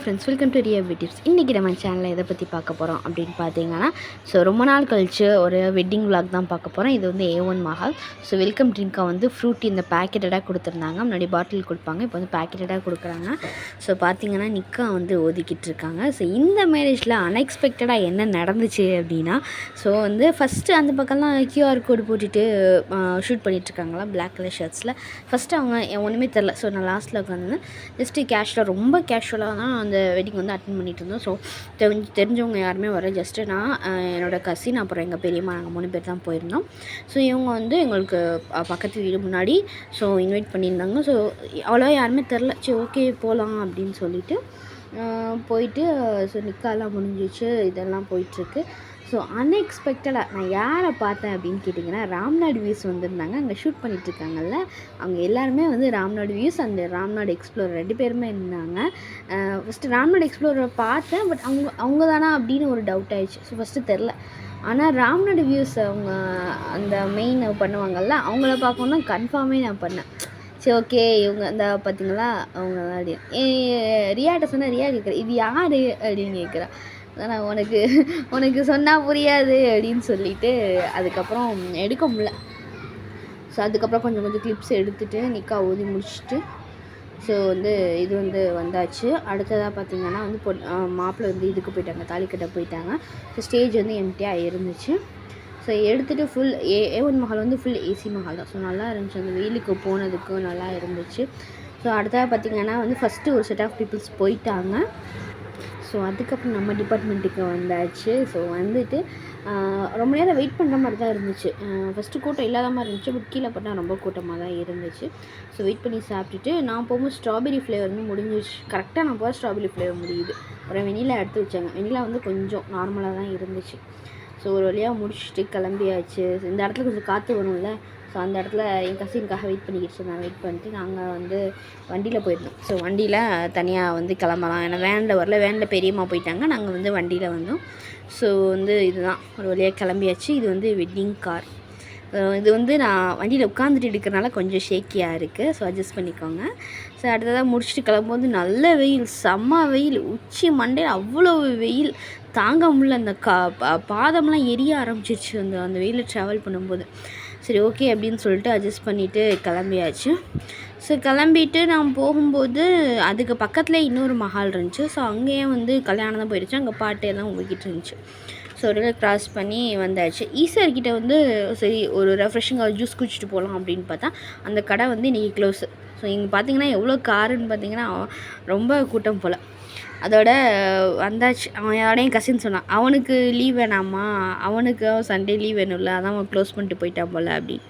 Friends welcome to Riya tips இன்றைக்கி நம்ம சேனலில் எதை பற்றி பார்க்க போகிறோம் அப்படின்னு பார்த்தீங்கன்னா ஸோ ரொம்ப நாள் கழிச்சு ஒரு வெட்டிங் விளாக் தான் பார்க்க போகிறோம் இது வந்து A one Mahal so welcome ட்ரிங்காக வந்து ஃப்ரூட்டி இந்த பேக்கெட்டடாக கொடுத்துருந்தாங்க. முன்னாடி பாட்டில் கொடுப்பாங்க இப்போ வந்து பேக்கெட்டடாக கொடுக்குறாங்க. ஸோ பார்த்தீங்கன்னா நிக்கா வந்து ஒதுக்கிட்டு இருக்காங்க. ஸோ இந்த மேரேஜில் அன்எக்ஸ்பெக்டடாக என்ன நடந்துச்சு அப்படின்னா ஸோ வந்து ஃபஸ்ட்டு அந்த பக்கம்லாம் கியூஆர் கோடு போட்டுட்டு ஷூட் பண்ணிகிட்ருக்காங்களா பிளாக் கலர் ஷர்ட்ஸில் ஃபஸ்ட்டு அவங்க ஒன்றுமே தெரில ஸோ நான் லாஸ்ட்டில் உட்காந்து ஜஸ்ட்டு கேஷுவலாக ரொம்ப கேஷுவலாக தான் அந்த வெட்டிங் வந்து அட்டன் பண்ணிட்டு இருந்தோம். ஸோ தெரிஞ்சு தெரிஞ்சவங்க யாருமே வர ஜஸ்ட்டு நான் என்னோட கசின் அப்புறம் எங்கள் பெரியம்மா நாங்கள் மூணு பேர் தான் போயிருந்தோம். ஸோ இவங்க வந்து எங்களுக்கு பக்கத்து வீடு முன்னாடி ஸோ இன்வைட் பண்ணியிருந்தாங்க. ஸோ அவ்வளோவா யாருமே தெரில சரி ஓகே போகலாம் அப்படின்னு சொல்லிட்டு போயிட்டு ஸோ நிக்காலாம் முடிஞ்சிச்சு. இதெல்லாம் போயிட்டுருக்கு ஸோ அன்எக்ஸ்பெக்டடாக நான் யாரை பார்த்தேன் அப்படின்னு கேட்டிங்கன்னா ராம்நாடு வியூஸ் வந்திருந்தாங்க. அங்கே ஷூட் பண்ணிகிட்ருக்காங்கல்ல அவங்க எல்லாருமே வந்து ராம்நாடு வியூஸ் அந்த ராம்நாடு எக்ஸ்ப்ளோர் ரெண்டு பேருமே இருந்தாங்க. ஃபஸ்ட்டு ராம்நாடு எக்ஸ்ப்ளோரை பார்த்தேன் பட் அவங்க அவங்க தானா அப்படின்னு ஒரு டவுட் ஆயிடுச்சு. ஸோ ஃபஸ்ட்டு தெரில ஆனால் ராம்நாடு வியூஸ் அவங்க அந்த மெயின் பண்ணுவாங்கள்ல அவங்கள பார்க்கணுன்னா கன்ஃபார்மே நான் பண்ணேன். சரி ஓகே இவங்க இந்த பார்த்தீங்களா அவங்க தான் அப்படி ரியாட்ட சொன்னால் ரியா கேட்குறேன் இது யார்? அப்படின்னு கேட்குறா. நான் உனக்கு உனக்கு சொன்னால் புரியாது அப்படின்னு சொல்லிட்டு அதுக்கப்புறம் எடுக்க முடியல. ஸோ அதுக்கப்புறம் கொஞ்சம் கொஞ்சம் கிளிப்ஸ் எடுத்துகிட்டு நிக்கா ஊதி முடிச்சுட்டு ஸோ வந்து இது வந்து வந்தாச்சு. அடுத்ததாக பார்த்திங்கன்னா வந்து பொன் மாப்பிள்ளை வந்து இதுக்கு போயிட்டாங்க தாலிக்கட்ட போயிட்டாங்க. ஸோ ஸ்டேஜ் வந்து எம்டியாக இருந்துச்சு. ஸோ எடுத்துகிட்டு full A A one Mahal வந்து ஃபுல் ஏசி மஹால் தான். ஸோ நல்லா இருந்துச்சு அந்த வெயிலுக்கு போனதுக்கும் நல்லா இருந்துச்சு. ஸோ அடுத்ததாக பார்த்தீங்கன்னா வந்து ஃபஸ்ட்டு ஒரு செட் ஆஃப் பீப்புள்ஸ் போயிட்டாங்க. ஸோ அதுக்கப்புறம் நம்ம டிபார்ட்மெண்ட்டுக்கு வந்தாச்சு. ஸோ வந்துட்டு ரொம்ப நேரம் வெயிட் பண்ணுற மாதிரி தான் இருந்துச்சு. ஃபஸ்ட்டு கூட்டம் இல்லாத மாதிரி இருந்துச்சு. பட் கீழே பார்த்தா ரொம்ப கூட்டமாக தான் இருந்துச்சு. ஸோ வெயிட் பண்ணி சாப்பிட்டுட்டு நான் போகும்போது ஸ்ட்ராபெரி ஃப்ளேவர் வந்து முடிஞ்சிச்சு கரெக்டாக நான் போக ஸ்ட்ராபெரி ஃப்ளேவர் முடியுது. அப்புறம் வெனிலா எடுத்து வச்சாங்க. வெனிலா வந்து கொஞ்சம் நார்மலாக தான் இருந்துச்சு. ஸோ ஒரு வழியாக முடிச்சுட்டு கிளம்பியாச்சு. இந்த இடத்துல கொஞ்சம் காற்று வரும்ல. ஸோ அந்த இடத்துல என் கசினுக்காக வெயிட் பண்ணிக்கிட்டு நான் வெயிட் பண்ணிட்டு நாங்கள் வந்து வண்டியில் போயிருந்தோம். ஸோ வண்டியில் தனியாக வந்து கிளம்பலாம். ஏன்னா வேனில் வரல. வேனில் பெரியம்மா போயிட்டாங்க. நாங்கள் வந்து வண்டியில் வந்தோம். ஸோ வந்து இதுதான். ஒரு வழியாக கிளம்பியாச்சு. இது வந்து வெட்டிங் கார் இது வந்து நான் வண்டியில் உட்காந்துட்டு எடுக்கிறனால கொஞ்சம் ஷேக்கியாக இருக்குது ஸோ அட்ஜஸ்ட் பண்ணிக்கோங்க. ஸோ அடுத்ததாக முடிச்சுட்டு கிளம்பும்போது நல்ல வெயில் செம்ம வெயில். உச்சி மண்டே அவ்வளோ வெயில். தாங்க முடியல. அந்த கா பா- பாதம்லாம் எரிய ஆரம்பிச்சிருச்சு அந்த அந்த வெயிலில் ட்ராவல் பண்ணும்போது. சரி ஓகே அப்படின்னு சொல்லிட்டு அட்ஜஸ்ட் பண்ணிவிட்டு கிளம்பியாச்சு. ஸோ கிளம்பிட்டு நான் போகும்போது அதுக்கு பக்கத்தில் இன்னொரு மஹால் இருந்துச்சு. ஸோ அங்கேயே வந்து கல்யாணம் தான் போயிடுச்சு அங்கே பாட்டு எல்லாம் உங்ககிட்ட இருந்துச்சு. ஸோ ஒரு கிராஸ் பண்ணி வந்தாச்சு. ஈஸ்வர்கிட்ட வந்து சரி ஒரு ரெஃப்ரெஷிங்காக ஜூஸ் குடிச்சிட்டு போகலாம் அப்படின்னு பார்த்தா அந்த கடை வந்து இன்றைக்கி க்ளோஸ் ஸோ இங்கே பார்த்தீங்கன்னா எவ்வளோ காருன்னு பார்த்தீங்கன்னா ரொம்ப கூட்டம் போல். அதோட வந்தாச்சு. அவன் யாரையும் கசின்னு சொன்னான் அவனுக்கு லீவ் வேணாமா அவனுக்கு சண்டே லீவ் வேணும்ல. அதான் அவன் க்ளோஸ் பண்ணிட்டு போயிட்டான் போல் அப்படின்னு.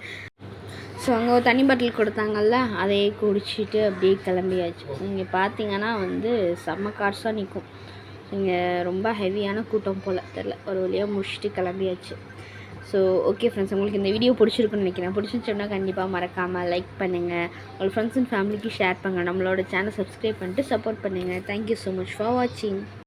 ஸோ அங்கே ஒரு தண்ணி பாட்டில் கொடுத்தாங்கல்ல அதையே குடிச்சிட்டு அப்படியே கிளம்பியாச்சு. இங்கே பார்த்தீங்கன்னா வந்து செம்ம கார்ஸாக நிற்கும் இங்கே ரொம்ப ஹெவியான கூட்டம் போல். தெரில ஒரு வழியாக முடிச்சுட்டு கிளம்பியாச்சு. ஸோ ஓகே ஃப்ரெண்ட்ஸ் உங்களுக்கு இந்த வீடியோ பிடிச்சிருக்குன்னு நினைக்கிறேன். பிடிச்சிருச்சோன்னா கண்டிப்பாக மறக்காமல் லைக் பண்ணுங்கள் உங்கள் ஃப்ரெண்ட்ஸ் அண்ட் ஃபேமிலிக்கு ஷேர் பண்ணுங்கள் நம்மளோட சேனல் சப்ஸ்கிரைப் பண்ணிட்டு சப்போர்ட் பண்ணுங்கள் thank you so much for வாட்சிங்